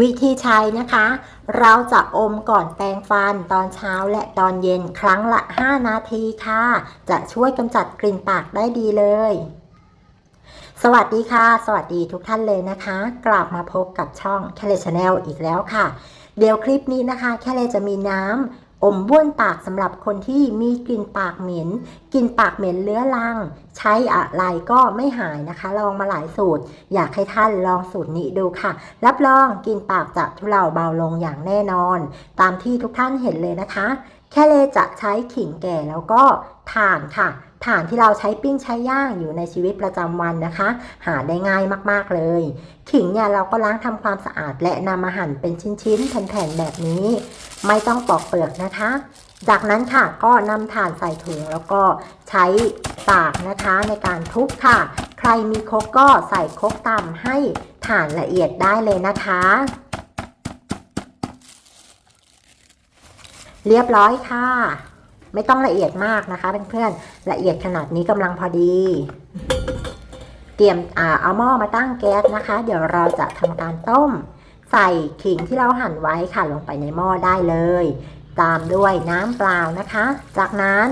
วิธีใช้นะคะ เราจะอมก่อนแปรงฟันตอนเช้าและตอนเย็นครั้งละ 5 นาทีค่ะ จะช่วยกำจัดกลิ่นปากได้ดีเลย สวัสดีค่ะ สวัสดีทุกท่านเลยนะคะ กลับมาพบกับช่องแคลชแนลอีกแล้วค่ะ เดี๋ยวคลิปนี้นะคะ แคลเลจะมีน้ำ อมบ้วนปากสำหรับคนที่มีกลิ่นปากเหม็นกลิ่นปากเหม็นเลื้อรัง ใช้อะไรก็ไม่หายนะคะ ลองมาหลายสูตร อยากให้ท่านลองสูตรนี้ดูค่ะ รับรองกลิ่นปากจะทุเลาเบาลงอย่างแน่นอน ตามที่ทุกท่านเห็นเลยนะคะ แค่เลจะใช้ขิงแก่แล้วก็ถ่านค่ะ ถ่านที่เราใช้ปิ้งใช้ย่างอยู่ในชีวิตประจำวันนะคะ หาได้ง่ายมากๆเลย ขิงเนี่ยเราก็ล้างทำความสะอาดและนำมาหั่นเป็นชิ้นๆแผ่นๆแบบนี้ ไม่ต้องปอกเปลือกนะคะ จากนั้นค่ะก็นำถ่านใส่ถุงแล้วก็ใช้ปากนะคะในการทุบค่ะ ใครมีครกก็ใส่ครกตำให้ถ่านละเอียดได้เลยนะคะเรียบร้อยค่ะ ไม่ต้องละเอียดมากนะคะเพื่อนๆละเอียดขนาดนี้กำลังพอดีเตรียมเอาหม้อมาตั้งแก๊สนะคะ เดี๋ยวเราจะทำการต้ม ใส่ขิงที่เราหั่นไว้ค่ะลงไปในหม้อได้เลย ตามด้วยน้ำเปล่านะคะ จากนั้น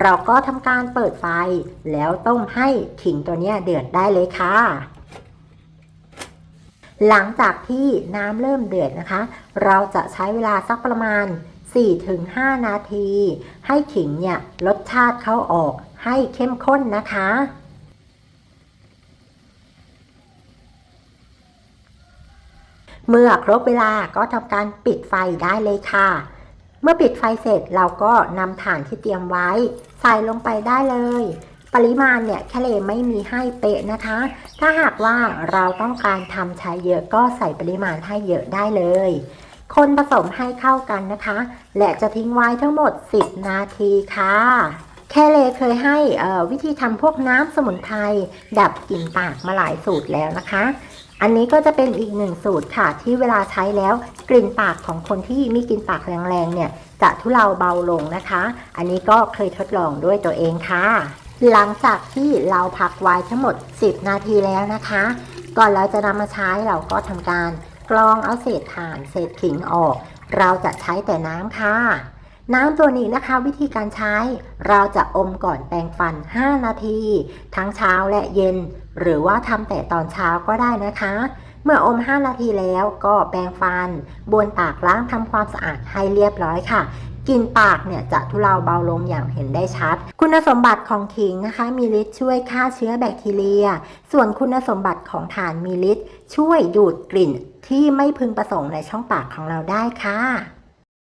เราก็ทำการเปิดไฟ แล้วต้มให้ขิงตัวเนี้ยเดือดได้เลยค่ะ หลังจากที่น้ำเริ่มเดือดนะคะ เราจะใช้เวลาสักประมาณ 4-5 นาที ให้ขิงเนี่ยรสชาติเข้าออกให้เข้มข้นนะคะเมื่อครบเวลาก็ทำการปิดไฟได้เลยค่ะ เมื่อปิดไฟเสร็จเราก็นำถ่านที่เตรียมไว้ ใส่ลงไปได้เลย ปริมาณเนี่ยแคเลไม่มีให้เป๊ะนะคะ ถ้าหากว่าเราต้องการทำใช้เยอะก็ใส่ปริมาณให้เยอะได้เลย คนผสมให้เข้ากันนะคะ และจะทิ้งไว้ทั้งหมด 10 นาทีค่ะแค่เลเคยให้วิธีทำพวกน้ำสมุนไพรดับกลิ่นปากมาหลายสูตรแล้วนะคะ อันนี้ก็จะเป็นอีกหนึ่งสูตรค่ะ ที่เวลาใช้แล้วกลิ่นปากของคนที่มีกลิ่นปากแรงๆเนี่ย จะทุเลาเบาลงนะคะ อันนี้ก็เคยทดลองด้วยตัวเองค่ะ หลังจากที่เราพักไว้ทั้งหมด 10 นาทีแล้วนะคะ ก่อนเราจะนำมาใช้เราก็ทำการ กรองเอาเศษถ่านเศษขิงออก เราจะใช้แต่น้ำค่ะ น้ำตัวนี้นะคะ วิธีการใช้ เราจะอมก่อนแปรงฟัน 5 นาที ทั้งเช้าและเย็น หรือว่าทำแต่ตอนเช้าก็ได้นะคะ เมื่ออม 5 นาทีแล้วก็แปรงฟัน บวนปากล้างทำความสะอาดให้เรียบร้อยค่ะกลินปากเนี่ยจะทุเลาเบาลงอย่างเห็นได้ชัด คุณสมบัติของขิงนะคะ มีฤทธิ์ช่วยฆ่าเชื้อแบคทีเรีย ส่วนคุณสมบัติของถ่านมีฤทธิ์ช่วยดูดกลิ่นที่ไม่พึงประสงค์ในช่องปากของเราได้ค่ะ